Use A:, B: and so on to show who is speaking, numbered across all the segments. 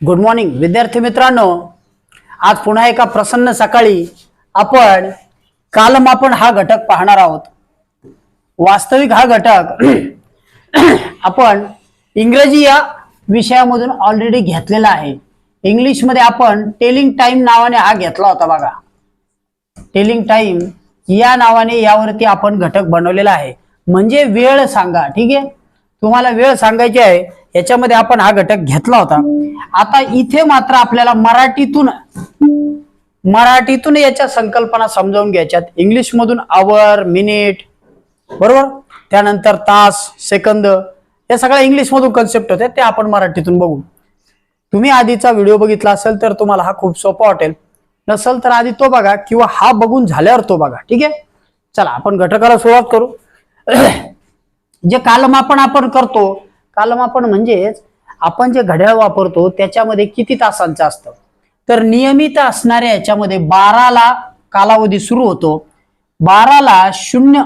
A: Good morning विद्यार्थी मित्रांनो. आज पुन्हा एका प्रसन्न सकाळी आपण कालमापन हा घटक पाहणार आहोत. वास्तविक हा घटक आपण इंग्रजी या विषयामधून ऑलरेडी घेतलेला आहे. इंग्लिशमध्ये आपण टेलिंग टाइम नावाने हा घेतला होता बघा. टेलिंग टाइम या नावाने यावरती आपण घटक बनवलेला आहे. म्हणजे वेळ सांगा ठीक आहे? तुम्हाला वेळ सांगायची आहे याच्यामध्ये आपण हा घटक घेतला होता. आता इथे मात्र आपल्याला मराठीतून मराठीतून याच्या संकल्पना समजावून घ्यायच्यात. इंग्लिश मधून आवर मिनिट बरोबर? त्यानंतर तास सेकंद या सगळ्या इंग्लिश मधून कन्सेप्ट होते ते आपण मराठीतून बघू. तुम्ही आधीचा व्हिडिओ बघितला असेल तर तुम्हाला हा खूप सोपा वाटेल. नसेल तर आधी तो बघा किंवा हा बघून झाल्यावर तो बघा. ठीक आहे? चला आपण घटकाला सुरुवात करू. जे कालमापन आपण करतो कालमापन म्हणजेच आपण जे घड्याळ वापरतो त्याच्यामध्ये किती तासांचं असतं? तर नियमित असणाऱ्या याच्यामध्ये बाराला कालावधी सुरू होतो. बाराला शून्य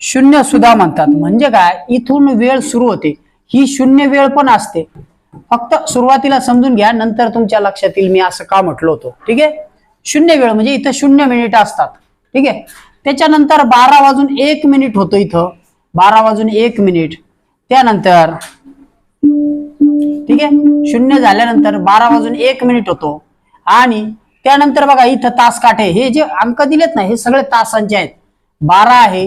A: शून्य सुद्धा म्हणतात. म्हणजे काय? इथून वेळ सुरू होते. ही शून्य वेळ पण असते. फक्त सुरुवातीला समजून घ्या नंतर तुमच्या लक्षात येईल मी असं का म्हटलो होतो. ठीक आहे? शून्य वेळ म्हणजे इथं शून्य मिनिट असतात. ठीक आहे? त्याच्यानंतर बारा वाजून एक मिनिट होतो इथं. बारा वाजून एक मिनिट. त्यानंतर ठीक आहे? शून्य झाल्यानंतर बारा वाजून एक मिनिट होतो. आणि त्यानंतर बघा इथं तास काटे हे जे अंक दिलेत ना हे सगळे तासांचे आहेत. बारा आहे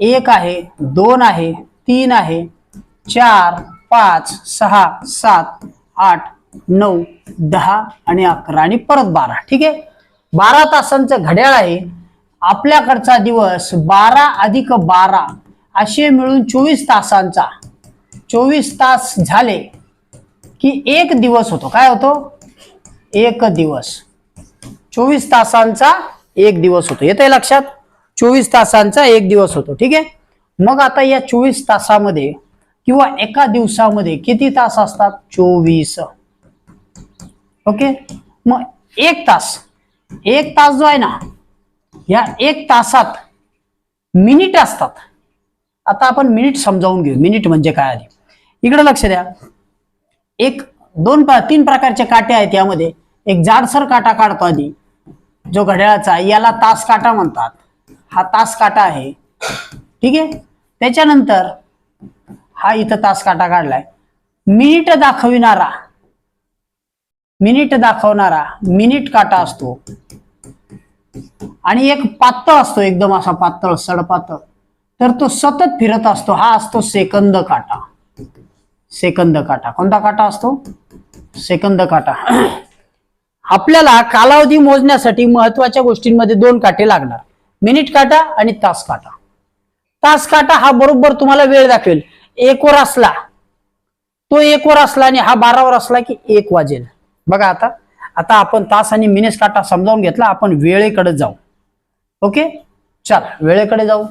A: एक आहे दोन आहे तीन आहे चार पाच सहा सात आठ नऊ दहा आणि अकरा. आणि परत बारा ठीक आहे? बारा तासांचं घड्याळ आहे. आपल्याकडचा दिवस बारा अधिक बारा. असे मिळून चोवीस तासांचा चोवीस तास झाले की एक दिवस होतो. काय होतो? एक दिवस. चोवीस तासांचा एक दिवस होतो. येते लक्षात? चोवीस तासांचा एक दिवस होतो. ठीक आहे? मग आता या चोवीस तासामध्ये किंवा एका दिवसामध्ये किती तास असतात? चोवीस. ओके? मग एक तास. एक तास जो आहे ना या एक तासात मिनिट असतात. आता आपण मिनिट समजावून घेऊ. मिनिट म्हणजे काय आधी? इकडे लक्ष द्या. एक दोन तीन प्रकारचे काटे आहेत यामध्ये. एक जाडसर काटा काढतो आधी जो घड्याळाचा याला तास काटा म्हणतात. हा तास काटा आहे. ठीक आहे? त्याच्यानंतर हा इथं तास काटा काढलाय. मिनिट दाखविणारा मिनिट दाखवणारा मिनिट काटा असतो. आणि एक पातळ असतो एकदम असा पातळ सडपातळ. तर तो सतत फिरत असतो. हा असतो सेकंद काटा. सेकंद काटा. कोणता काटा असतो? सेकंद काटा. आपल्याला कालावधी मोजण्यासाठी महत्त्वाच्या गोष्टींमध्ये दोन काटे लागणार. मिनिट काटा आणि तास काटा. तास काटा हा बरोबर तुम्हाला वेळ दाखवेल. एक वर असला तो एक वर असला आणि हा बारावर असला की एक वाजेल. बघा आता. आता आपण तास आणि मिनिट काटा समजावून घेतला. आपण वेळेकडे जाऊ. ओके? चला वेळेकडे जाऊ.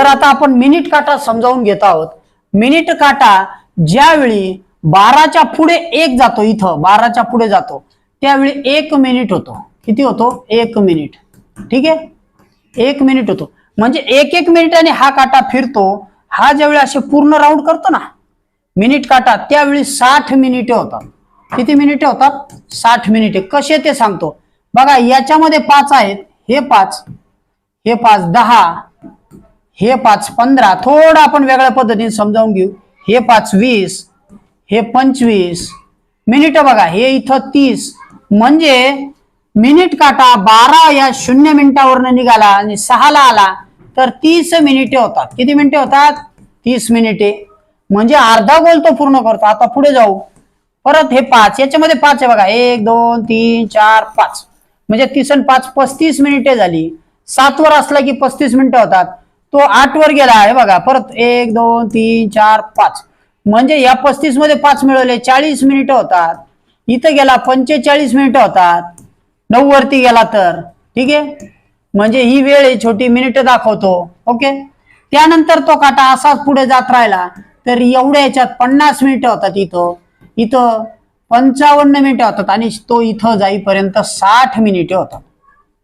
A: तर आता आपण मिनिट काटा समजावून घेत आहोत. मिनिट काटा ज्यावेळी बाराच्या पुढे एक जातो इथं बाराच्या पुढे जातो त्यावेळी एक मिनिट होतो. किती होतो? एक मिनिट. ठीक आहे? एक मिनिट होतो. म्हणजे एक एक मिनिटाने हा काटा फिरतो हा ज्यावेळी असे पूर्ण राऊंड करतो ना मिनिट काटा त्यावेळी साठ मिनिटे होतात. किती मिनिटे होतात? साठ मिनिटे. कसे ते सांगतो. बघा याच्यामध्ये पाच आहेत. हे पाच. हे पाच दहा. हे पाच पंधरा थोडं आपण वेगळ्या पद्धतीने समजावून घेऊ. हे पाच वीस हे पंचवीस मिनिट बघा हे इथं तीस. म्हणजे मिनिट काटा बारा या शून्य मिनिटावरनं निघाला आणि सहाला आला तर तीस मिनिटे होतात. किती मिनिटे होतात? तीस मिनिटे म्हणजे अर्धा गोल तो पूर्ण करतो. आता पुढे जाऊ. परत हे पाच याच्यामध्ये पाच आहे बघा. एक दोन तीन चार पाच. म्हणजे तीस आणि पाच पस्तीस मिनिटे झाली. सात वर असला की पस्तीस मिनिटं होतात. तो आठ वर गेला आहे बघा. परत एक दोन तीन चार पाच. म्हणजे या पस्तीसमध्ये पाच मिळवले. चाळीस मिनिटं होतात. इथं गेला पंचेचाळीस मिनिटं होतात. नऊ वरती गेला तर. ठीक आहे? म्हणजे ही वेळ आहे छोटी मिनिटं दाखवतो. ओके? त्यानंतर तो काटा असाच पुढे जात राहिला. तर एवढ्या याच्यात पन्नास मिनिटं होतात इथं. इथं पंचावन्न मिनिटं होतात आणि तो इथं जाईपर्यंत साठ मिनिटे होतात.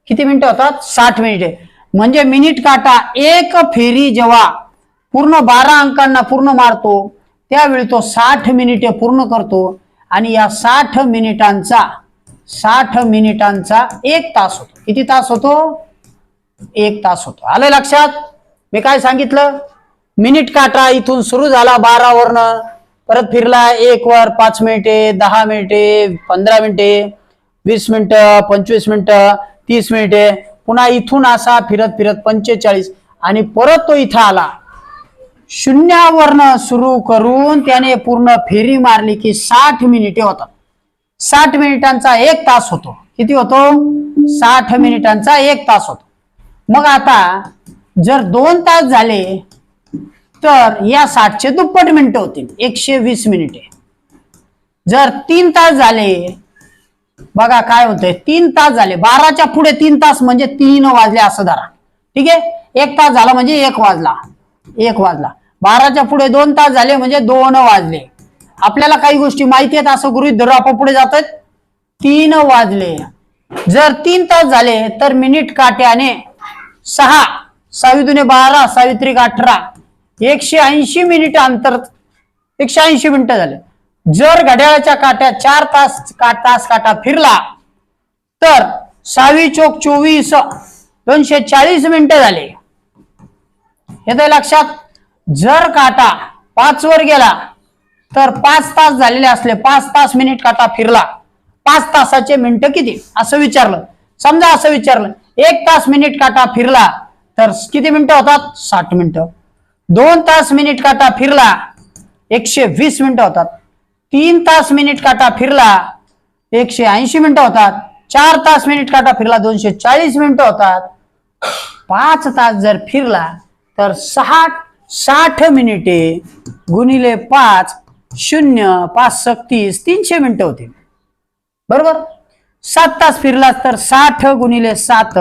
A: किती मिनिटं होतात? साठ मिनिटे. म्हणजे मिनिट काटा एक फेरी जेव्हा पूर्ण बारा अंकांना पूर्ण मारतो त्यावेळी तो साठ मिनिटे पूर्ण करतो आणि या साठ मिनिटांचा साठ मिनिटांचा एक तास होतो. किती तास होतो? एक तास होतो. आलं लक्षात? मी काय सांगितलं? मिनिट काटा इथून सुरू झाला बारा वरनं परत फिरला एक वर पाच मिनिटे दहा मिनिटे पंधरा मिनिटे वीस मिनिटं पंचवीस मिनिटं तीस मिनिटे. पुन्हा इथून असा फिरत फिरत पंचेचाळीस आणि परत तो इथं आला. शून्यावरनं सुरू करून त्याने पूर्ण फेरी मारली की साठ मिनिटे होतात. साठ मिनिटांचा एक तास होतो. किती होतो? साठ मिनिटांचा एक तास होतो. मग आता जर दोन तास झाले तर या साठचे दुप्पट मिनिटं होतील. एकशे वीस मिनिटे. जर तीन तास झाले बघा काय होतंय. तीन तास झाले. बाराच्या पुढे तीन तास म्हणजे तीन वाजले असं धरा. ठीक आहे? एक तास झाला म्हणजे एक वाजला. एक वाजला. बाराच्या पुढे दोन तास झाले म्हणजे दोन वाजले. आपल्याला काही गोष्टी माहिती आहेत? असं गृहित धरू आपण पुढे जात तीन वाजले. जर तीन तास झाले तर मिनिट काट्याने सहा सावित्रीने बारा सावित्रीक अठरा एकशे ऐंशी मिनिट अंतर एकशे ऐंशी मिनिटं झाले. जर घड्याळाच्या काट्या चार तास का तास काटा फिरला तर सहावी चोक चोवीस दोनशे चाळीस मिनिटं झाले. येते लक्षात जर काटा पाच वर गेला तर पाच तास झालेले असले पाच तास मिनिट काटा फिरला. पाच तासाचे मिनिटं किती? असं विचारलं. समजा असं विचारलं एक तास मिनिट काटा फिरला तर किती मिनिटं होतात? साठ मिनिटं. दोन तास मिनिट काटा फिरला एकशे वीस मिनिटं होतात. तीन तास मिनिट काटा फिरला एकशे ऐंशी मिनिटं होतात. चार तास मिनिट काटा फिरला दोनशे चाळीस मिनिटं होतात. पाच तास जर फिरला तर सहा साठ मिनिटे गुणिले पाच शून्य पाच सत्तीस तीनशे मिनिटं होतील बरोबर? सात तास फिरला तर साठ गुणिले सात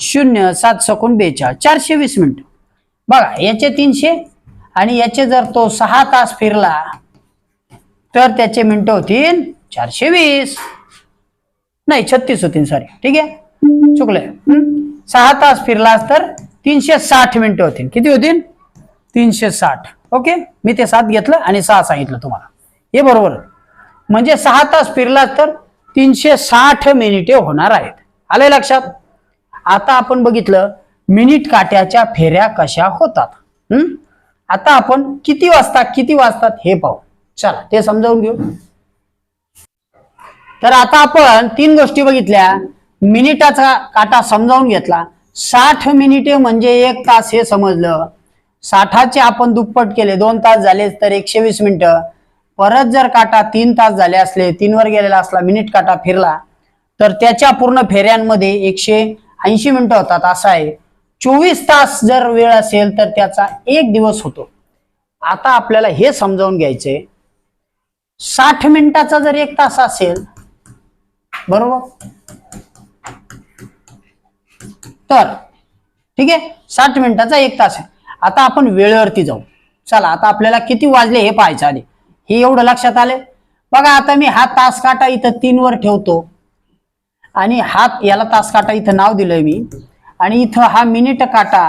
A: शून्य सात सकून बेचाळीस चारशे वीस मिनिटं. बघा याचे तीनशे आणि याचे जर तो सहा तास फिरला तर त्याचे मिनिटं होतील चारशे वीस. नाही छत्तीस होतील सॉरी ठीक आहे? चुकलंय. सहा तास फिरलास तर तीनशे साठ मिनिटं होतील. किती होतील? तीनशे साठ. ओके? मी ते सात घेतलं आणि सहा सांगितलं तुम्हाला. हे बरोबर. म्हणजे सहा तास फिरलास तर तीनशे साठ मिनिटे होणार आहेत. आलंय लक्षात? आता आपण बघितलं मिनिट काट्याच्या फेऱ्या कशा होतात. हम्म? आता आपण किती वाजता किती वाजतात हे पाहू. चला ते समजावून घेऊ. तर आता आपण तीन गोष्टी बघितल्या. मिनिटाचा काटा समजावून घेतला. साठ मिनिटे म्हणजे एक तास हे समजलं. साठाचे आपण दुप्पट केले दोन तास झाले तर एकशे वीस मिनिटं. परत जर काटा तीन तास झाले असले तीनवर गेलेला असला मिनिट काटा फिरला तर त्याच्या पूर्ण फेऱ्यांमध्ये एकशे ऐंशी मिनिटं होतात असं आहे. चोवीस तास जर वेळ असेल तर त्याचा एक दिवस होतो. आता आपल्याला हे समजावून घ्यायचंय. साठ मिनिटाचा जर एक तास असेल बरोबर? तर ठीक आहे? साठ मिनिटाचा एक तास आहे. आता आपण वेळेवरती जाऊ. चला आता आपल्याला किती वाजले हे पाहायचं आले हे एवढं लक्षात आले? बघा आता मी हा तास काटा इथं तीन वर ठेवतो. आणि हा याला तास काटा इथं नाव दिलंय मी. आणि इथं हा मिनिट काटा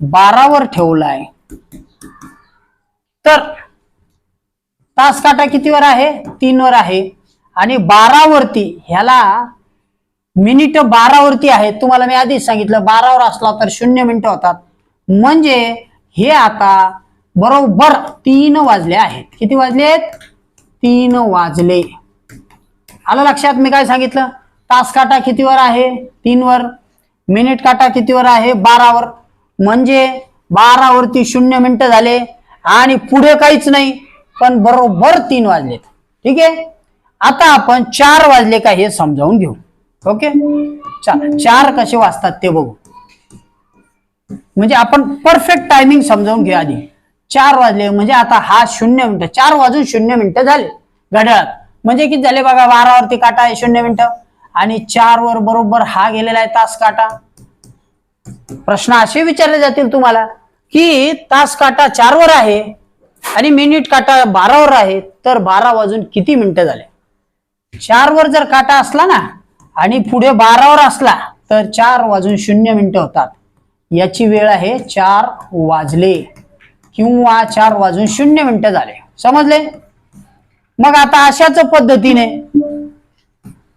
A: बारावर ठेवलाय. तर तास काटा कितीवर आहे? तीनवर आहे. आणि बारावरती ह्याला मिनिट बारावरती आहे. तुम्हाला मी आधीच सांगितलं बारावर असला तर शून्य मिनिटं होतात. म्हणजे हे आता बरोबर तीन वाजले आहेत. किती वाजले आहेत? तीन वाजले. आलं लक्षात मी काय सांगितलं? तास काटा कितीवर आहे? तीनवर मिनिट काटा कितीवर आहे? बारावर म्हणजे बारावरती शून्य मिनिटं झाले. आणि पुढे काहीच नाही. पण बरोबर तीन वाजलेत ठीक आहे? आता आपण चार वाजले का हे समजावून घेऊ. ओके? चला चार कसे वाजतात ते बघू. म्हणजे आपण परफेक्ट टायमिंग समजावून घेऊ आधी. चार वाजले म्हणजे आता हा शून्य मिनिटं चार वाजून शून्य मिनिटं झाले. घड्याळात. म्हणजे किती झाले बघा? बारावरती काटा आहे शून्य मिनिटं. आणि चार वर बरोबर हा गेलेला आहे तास काटा. प्रश्न असे विचारले जातील तुम्हाला की तास काटा चार वर आहे आणि मिनिट काटा बारावर आहे तर बारा वाजून किती मिनिटं झाले? चार वर जर काटा असला ना आणि पुढे बारावर असला तर चार वाजून शून्य मिनिटं होतात. याची वेळ आहे चार वाजले किंवा चार वाजून शून्य मिनिटं झाले. समजले? मग आता अशाच पद्धतीने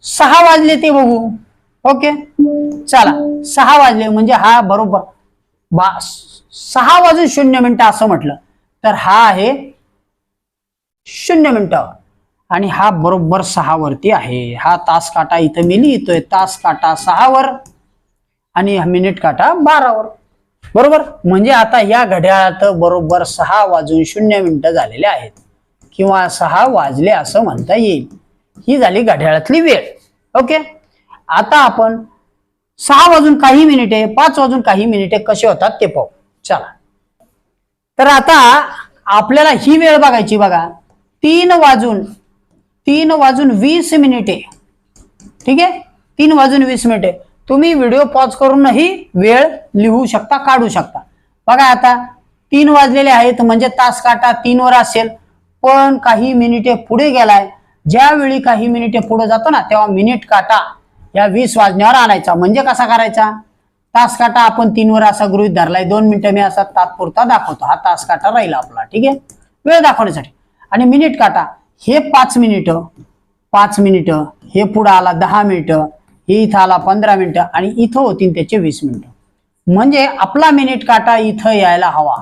A: सहा वाजले ते बघू. ओके? चला सहा वाजले म्हणजे हा बरोबर. बा सहा वाजून शून्य मिनिटं असं म्हटलं. तर हा आहे शून्य मिनिटं. आणि हा बरोबर सहा वरती आहे. हा तास काटा इथं मी लिहितोय. तास काटा सहावर आणि मिनिट काटा बारावर बरोबर? म्हणजे आता या घड्याळात बरोबर सहा वाजून शून्य मिनिटं झालेले आहेत. किंवा सहा वाजले असं म्हणता येईल. ही झाली घड्याळातली वेळ. ओके? आता आपण सहा वाजून काही मिनिटे पाच वाजून काही मिनिटे कसे होतात ते पाहू. चला. तर आता आपल्याला ही वेळ बघायची बघा. तीन वाजून तीन वाजून वीस मिनिटे. ठीक आहे? तीन वाजून वीस मिनिटे. तुम्ही व्हिडिओ पॉज करूनही वेळ लिहू शकता काढू शकता. बघा आता तीन वाजलेले आहेत म्हणजे तास काटा तीनवर असेल. पण काही मिनिटे पुढे गेलाय. ज्यावेळी काही मिनिटे पुढे जातो ना तेव्हा मिनिट काटा या वीस वाजण्यावर आणायचा. म्हणजे कसा करायचा? तास काटा आपण तीनवर असा गृहित धरलाय. दोन मिनिटं मी असा तात्पुरता दाखवतो. हा तास काटा राहील आपला ठीक आहे? वेळ दाखवण्यासाठी. आणि मिनिट काटा हे पाच मिनिटं पाच मिनिटं हे पुढं आला दहा मिनिटं हे इथं आला पंधरा मिनिटं आणि इथं होतील त्याचे वीस मिनिटं. म्हणजे आपला मिनिट काटा इथं यायला हवा.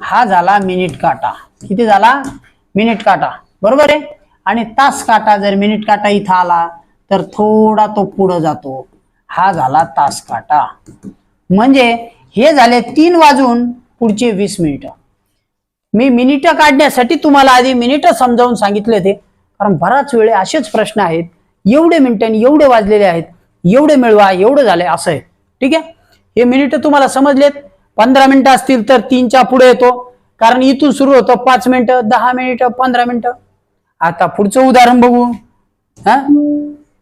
A: हा झाला मिनिट काटा. किती झाला? मिनिट काटा. बरोबर आहे? आणि तास काटा जर मिनिट काटा इथं आला तर थोडा तो पुढं जातो. हा झाला तास काटा. म्हणजे हे झाले तीन वाजून पुढचे वीस मिनिटं. मी मिनिटं काढण्यासाठी तुम्हाला आधी मिनिटं समजावून सांगितले ते कारण बराच वेळे असेच प्रश्न आहेत. एवढे मिनिटं एवढे वाजलेले आहेत. एवढे मिळवा एवढं झालंय असं आहे. ठीक आहे? हे मिनिटं तुम्हाला समजलेत. पंधरा मिनिटं असतील तर तीनच्या पुढे येतो. कारण इथून सुरू होतं पाच मिनिटं दहा मिनिटं पंधरा मिनिटं. आता पुढचं उदाहरण बघू. हा?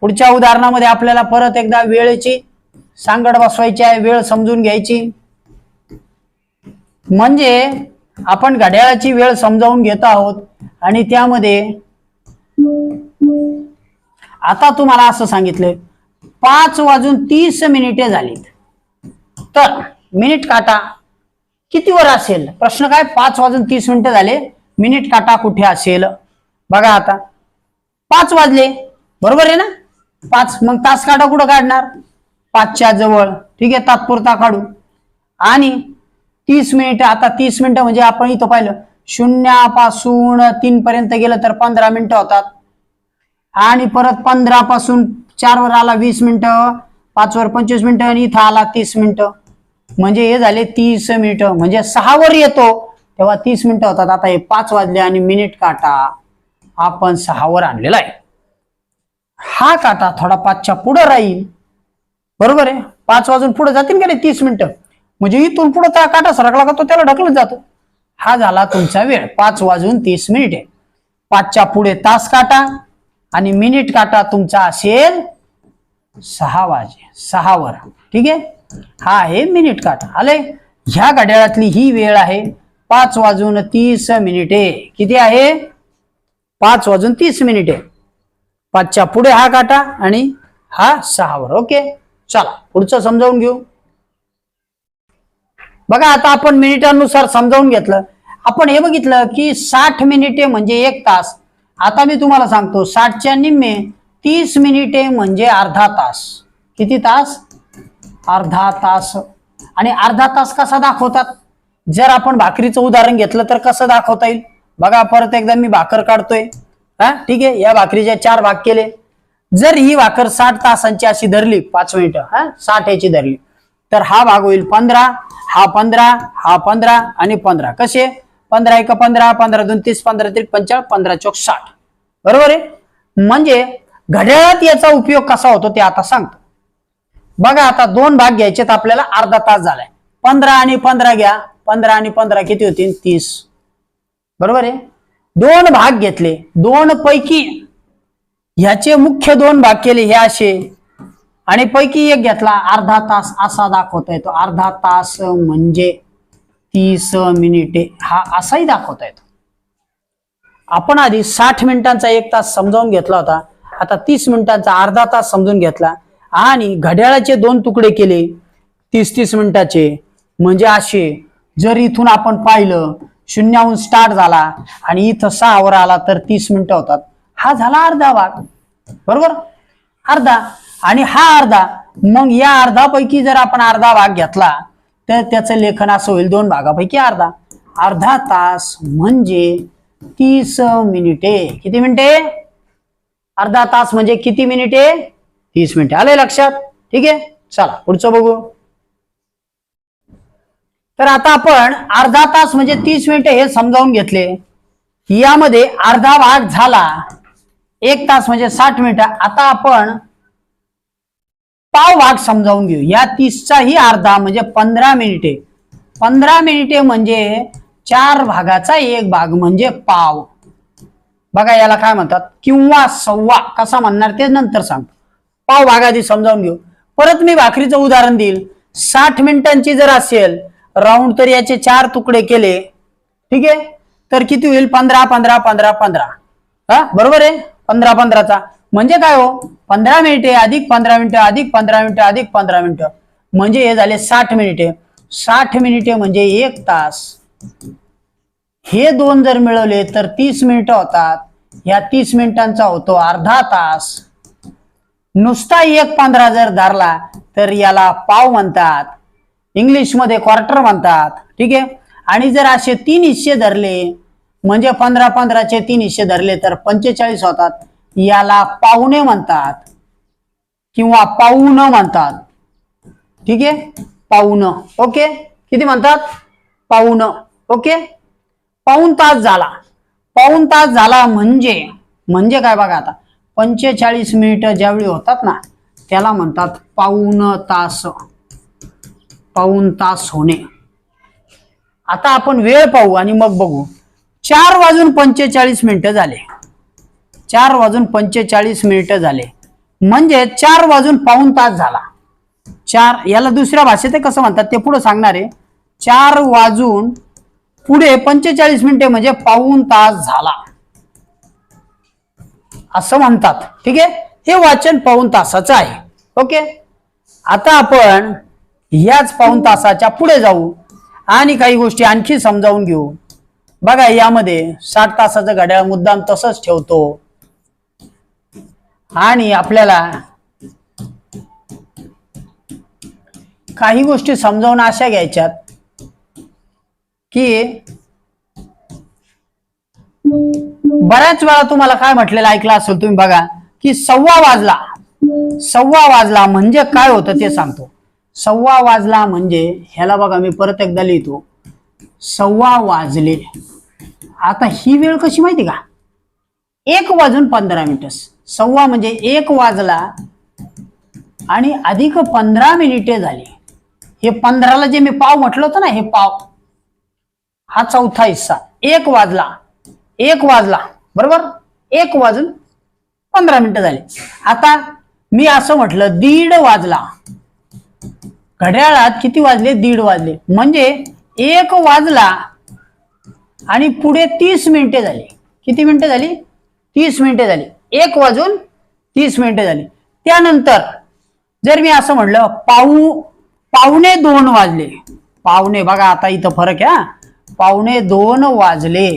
A: पुढच्या उदाहरणामध्ये आपल्याला परत एकदा वेळेची सांगड बसवायची आहे वेळ समजून घ्यायची. म्हणजे आपण घड्याळाची वेळ समजावून घेत आहोत आणि त्यामध्ये आता तुम्हाला असं सांगितलंय पाच वाजून तीस मिनिटे झालीत. तर मिनिट काटा कितीवर असेल? प्रश्न काय? पाच वाजून तीस मिनिटं झाले. मिनिट काटा कुठे असेल? बघा आता. पाच वाजले. बरोबर आहे ना? पाच मग तास काटा कुठं काढणार? पाचच्या जवळ. ठीक आहे तात्पुरता काढू. आणि तीस मिनिट आता तीस मिनिटं म्हणजे आपण इथं पाहिलं शून्यापासून तीन पर्यंत गेलं तर पंधरा मिनिटं होतात. आणि परत पंधरा पासून चार वर आला वीस मिनिटं पाचवर पंचवीस मिनिटं आणि इथं आला तीस मिनिटं. म्हणजे हे झाले तीस मिनिटं. म्हणजे सहा वर येतो तेव्हा तीस मिनिटं होतात. आता हे पाच वाजले आणि मिनिट काटा. आपण सहावर आणलेला आहे. हा काटा थोडा पाचच्या पुढे राहील. बरोबर आहे? पाच वाजून पुढे जातील का नाही? तीस मिनिटं. म्हणजे इथून पुढे त्या काटा सरकला का तो त्याला ढकलत जातो. हा झाला तुमचा वेळ. पाच वाजून तीस मिनिटे. पाचच्या पुढे तास काटा आणि मिनिट काटा तुमचा असेल सहा वाजे. सहावर ठीक आहे? हा आहे मिनिट काटा. आले? ह्या घड्याळातली ही वेळ आहे. पाच वाजून तीस मिनिटे. किती आहे? पाच वाजून तीस मिनिटे. पाचच्या पुढे हा काटा आणि हा सहावर ओके चला पुढचं समजावून घेऊ. बघा आता आपण मिनिटांनुसार समजावून घेतलं. आपण हे बघितलं की साठ मिनिटे म्हणजे एक तास. आता मी तुम्हाला सांगतो साठच्या निम्मे तीस मिनिटे म्हणजे अर्धा तास. किती तास? अर्धा तास. आणि अर्धा तास कसा दाखवतात? जर आपण भाकरीचं उदाहरण घेतलं तर कसं दाखवता येईल? बघा परत एकदा मी भाकर काढतोय. हा? ठीक आहे या भाकरीचे चार भाग केले. जर ही भाकर साठ तासांची अशी धरली पाच मिनिटं हा? साठ याची धरली तर हा भाग होईल पंधरा हा पंधरा हा पंधरा आणि पंधरा. कसे? पंधरा एक पंधरा पंधरा दोन तीस पंधरा त्रिक पंचाळ पंधरा चौक साठ. बरोबर आहे? म्हणजे घड्याळात याचा उपयोग कसा होतो ते आता सांगतो. बघा आता दोन भाग घ्यायचे तर आपल्याला अर्धा तास झालाय. पंधरा आणि पंधरा घ्या. पंधरा आणि पंधरा किती होतील? तीस. बरोबर आहे? दोन भाग घेतले. दोन पैकी ह्याचे मुख्य दोन भाग केले हे असे. आणि पैकी एक घेतला अर्धा तास असा दाखवता येतो अर्धा तास म्हणजे तीस मिनिटे. हा असाही दाखवता येतो आपण आधी साठ मिनिटांचा एक तास समजावून घेतला होता. आता तीस मिनिटांचा अर्धा तास समजून घेतला. आणि घड्याळाचे दोन तुकडे केले. तीस तीस मिनिटाचे. म्हणजे असे. जर इथून आपण पाहिलं शून्याहून स्टार्ट झाला आणि इथं सहावर आला तर तीस मिनिटं होतात. हा झाला अर्धा भाग. बरोबर? अर्धा. आणि हा अर्धा मग या अर्धापैकी जर आपण अर्धा भाग घेतला तर त्याचं लेखन असं होईल दोन भागापैकी अर्धा. अर्धा तास म्हणजे तीस मिनिटे. किती मिनिटे? अर्धा तास म्हणजे किती मिनिटे? तीस मिनिटे. आले लक्षात? ठीक आहे? चला पुढचं बघू. तर आता आपण अर्धा तास म्हणजे तीस मिनिटे हे समजावून घेतले. यामध्ये अर्धा भाग झाला. एक तास म्हणजे साठ मिनिटं. आता आपण पाव भाग समजावून घेऊ. या तीसचाही अर्धा म्हणजे पंधरा मिनिटे. पंधरा मिनिटे म्हणजे चार भागाचा एक भाग म्हणजे पाव. बघा याला काय म्हणतात? किंवा सव्वा. कसा म्हणणार ते नंतर सांग. पाव भाग आधी समजावून घेऊ. परत मी भाकरीचं उदाहरण देईल. साठ मिनिटांची जर असेल राऊंड तर याचे चार तुकडे केले. ठीक आहे? तर किती होईल? पंधरा पंधरा पंधरा पंधरा. हा? बरोबर आहे? पंधरा पंधराचा. म्हणजे काय हो? पंधरा मिनिटे अधिक पंधरा मिनिटं अधिक पंधरा मिनिटं अधिक पंधरा मिनिटं. म्हणजे हे झाले साठ मिनिटे. साठ मिनिटे म्हणजे एक तास. हे दोन जर मिळवले तर तीस मिनिटं होतात. या तीस मिनिटांचा होतो अर्धा तास. नुसता एक पंधरा जर धरला तर याला पाव म्हणतात. इंग्लिशमध्ये क्वार्टर म्हणतात. ठीक आहे? आणि जर असे तीन हिस्से धरले म्हणजे पंधरा पंधराचे तीन हिस्से धरले तर पंचेचाळीस होतात. याला पाहुणे म्हणतात. किंवा पाहुण म्हणतात. ठीक आहे? पाहुण ओके? किती म्हणतात? पाहुण ओके? पाऊण तास झाला. पाऊण तास झाला म्हणजे म्हणजे काय बघा आता. पंचेचाळीस मिनिटं ज्यावेळी होतात ना त्याला म्हणतात पाऊण तास. पाऊण तास होणे. आता आपण वेळ पाहू आणि मग बघू. चार वाजून पंचेचाळीस मिनिटं झाले. चार वाजून पंचेचाळीस मिनिटं झाले. म्हणजे चार वाजून पाऊण तास झाला. चार याला दुसऱ्या भाषेत कसं म्हणतात ते पुढे सांगणार आहे. चार वाजून पुढे पंचेचाळीस मिनिटे म्हणजे पाऊन तास झाला. असं म्हणतात. ठीक आहे? हे वाचन पाऊण तासाचं आहे. ओके? आता आपण याच पाऊण तासाच्या पुढे जाऊ आणि काही गोष्टी आणखी समजावून घेऊ. बघा यामध्ये साठ तासाचं घड्याळ मुद्दाम तसंच ठेवतो. आणि आपल्याला काही गोष्टी समजावून अशा घ्यायच्यात की बऱ्याच वेळा तुम्हाला काय म्हटलेलं ऐकलं असेल तुम्ही बघा की सव्वा वाजला. सव्वा वाजला म्हणजे काय होतं ते सांगतो. सव्वा वाजला म्हणजे ह्याला बघा मी परत एकदा लिहितो. सव्वा वाजले. आता ही वेळ कशी माहिती का? एक वाजून पंधरा मिनिट सव्वा म्हणजे एक वाजला आणि अधिक पंधरा मिनिटे झाली. हे पंधराला जे मी पाव म्हटलं होतं ना हे पाव. हा चौथा हिस्सा. एक वाजला. एक वाजला. बरोबर? एक वाजून पंधरा मिनिटं झाले. आता मी असं म्हटलं दीड वाजला. घड्याळात किती वाजले? दीड वाजले. म्हणजे एक वाजला आणि पुढे तीस मिनिटे झाली. किती मिनिटे झाली? तीस मिनिटे झाली. एक वाजून तीस मिनिटे झाली. त्यानंतर जर मी असं म्हणलं पाऊ पावणे दोन वाजले. पावणे बघा आता इथं फरक आहे पावणे दोन वाजले.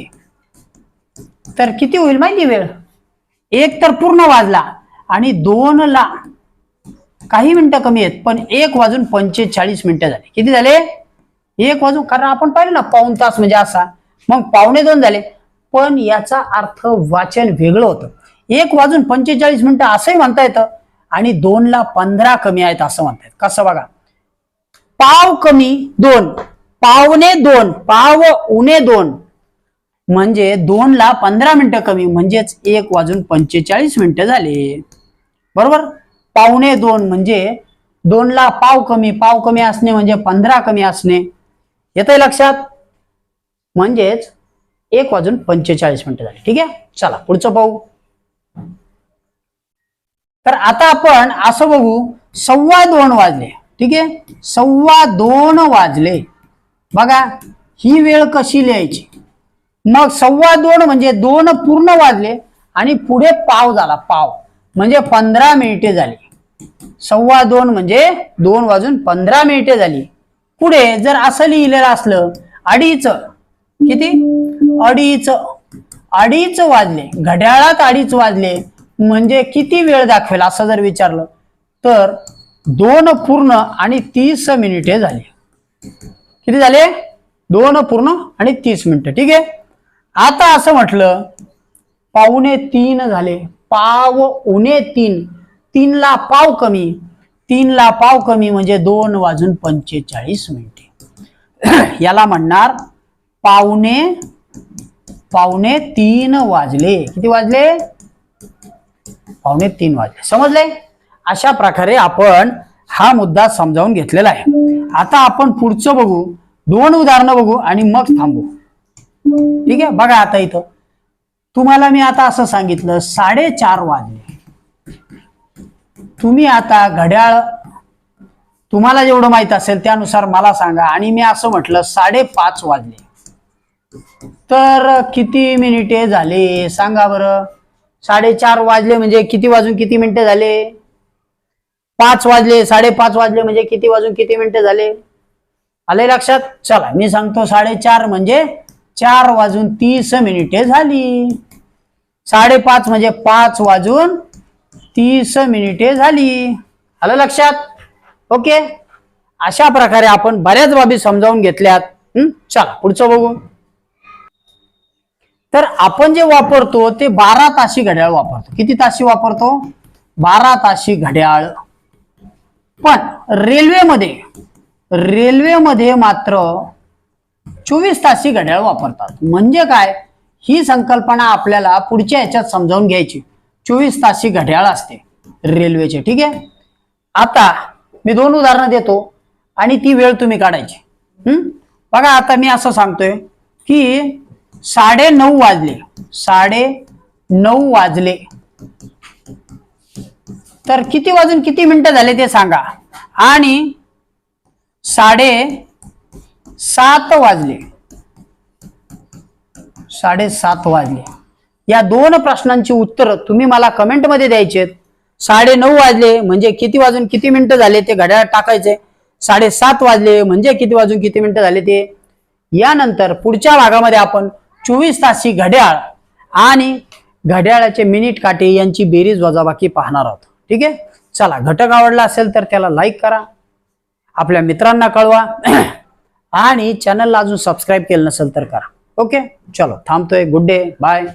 A: तर किती होईल माहिती वेळ? एक तर पूर्ण वाजला आणि दोन ला काही मिनिटं कमी आहेत पण एक वाजून पंचेचाळीस मिनिटं झाले. किती झाले? एक वाजून कारण आपण पाहिलं ना पाऊण तास म्हणजे असा. मग पावणे दोन झाले. पण याचा अर्थ वाचन वेगळं होतं. एक वाजून पंचेचाळीस मिनिटं असंही म्हणता येतं आणि दोनला पंधरा कमी आहेत असं म्हणता येत. कसं बघा? पाव कमी दोन पावणे दोन पाव उणे दोन. म्हणजे दोनला पंधरा मिनिटं कमी म्हणजेच एक वाजून पंचेचाळीस मिनिटं झाले. बरोबर? पावणे दोन म्हणजे दोनला पाव कमी पाव कमी असणे म्हणजे पंधरा कमी असणे. येतंय लक्षात? म्हणजेच एक वाजून पंचेचाळीस मिनिटं झाली. ठीक आहे? चला पुढचं पाहू. तर आता आपण असं बघू सव्वा दोन वाजले. ठीक आहे? सव्वा दोन वाजले. बघा ही वेळ कशी लिहायची? मग सव्वा दोन म्हणजे दोन पूर्ण वाजले आणि पुढे पाव झाला पाव. म्हणजे पंधरा मिनिटे झाली. सव्वा दोन म्हणजे दोन वाजून पंधरा मिनिटे झाली. पुढे जर असं लिहिलेलं असलं अडीच किती? अडीच. अडीच वाजले. घड्याळात अडीच वाजले. म्हणजे किती वेळ दाखवेल असं जर विचारलं तर दोन पूर्ण आणि तीस मिनिटे झाली. किती झाले? दोन पूर्ण आणि तीस मिनिटं. ठीक आहे? आता असं म्हटलं पावणे तीन झाले. पाव उणे तीन. तीनला पाव कमी. तीनला पाव कमी म्हणजे दोन वाजून पंचेचाळीस मिनिटे. याला म्हणणार पावणे पावणे तीन वाजले. किती वाजले? पावणे तीन वाजले. समजले? अशा प्रकारे आपण हा मुद्दा समजावून घेतलेला आहे. आता आपण पुढचं बघू. दोन उदाहरणं बघू आणि मग थांबू. ठीक आहे? बघा आता इथं. तुम्हाला मी आता असं सांगितलं साडेचार वाजले. तुम्ही आता घड्याळ तुम्हाला जेवढं माहीत असेल त्यानुसार मला सांगा. आणि मी असं म्हटलं साडेपाच वाजले. तर किती मिनिटे झाले? सांगा बरं. साडेचार वाजले म्हणजे किती वाजून किती मिनिटे झाले? पाच वाजले. साडेपाच वाजले म्हणजे किती वाजून किती मिनिटे झाले? आले लक्षात? चला मी सांगतो साडेचार म्हणजे चार वाजून तीस मिनिटे झाली. साडेपाच म्हणजे पाच वाजून तीस मिनिटे झाली. आलं लक्षात? ओके? अशा प्रकारे आपण बऱ्याच बाबी समजावून घेतल्यात. चला पुढचं बघू. तर आपण जे वापरतो ते बारा ताशी घड्याळ वापरतो. किती ताशी वापरतो? बारा ताशी घड्याळ. पण रेल्वेमध्ये रेल्वेमध्ये मात्र चोवीस तासी घड्याळ वापरतात. म्हणजे काय? ही संकल्पना आपल्याला पुढच्या ह्याच्यात समजावून घ्यायची. चोवीस तासची घड्याळ असते रेल्वेचे ठीक आहे? आता मी दोन उदाहरणं देतो आणि ती वेळ तुम्ही काढायची. हम्म बघा आता मी असं सांगतोय की साडे नऊ वाजले साडे नऊ वाजले. तर किती वाजून किती मिनिटं झाले ते सांगा? आणि साडे सात वाजले. साडेसात वाजले. या दोन प्रश्नांची उत्तर तुम्ही मला कमेंटमध्ये द्यायचे साडे नऊ वाजले म्हणजे किती वाजून किती मिनिटं झाले ते घड्याळ टाकायचे. साडेसात वाजले म्हणजे किती वाजून किती मिनिटं झाले ते. यानंतर पुढच्या भागामध्ये आपण चोवीस तासी घड्याळ आणि घड्याळाचे मिनिट काटे यांची बेरीज वजाबाकी पाहणार आहोत. ठीक आहे? चला घटक आवडला असेल तर त्याला लाईक करा. आपल्या मित्रांना कळवा. आणि चॅनलला अजून सबस्क्राईब केलं नसेल तर करा. ओके चलो थांबतोय. Good day bye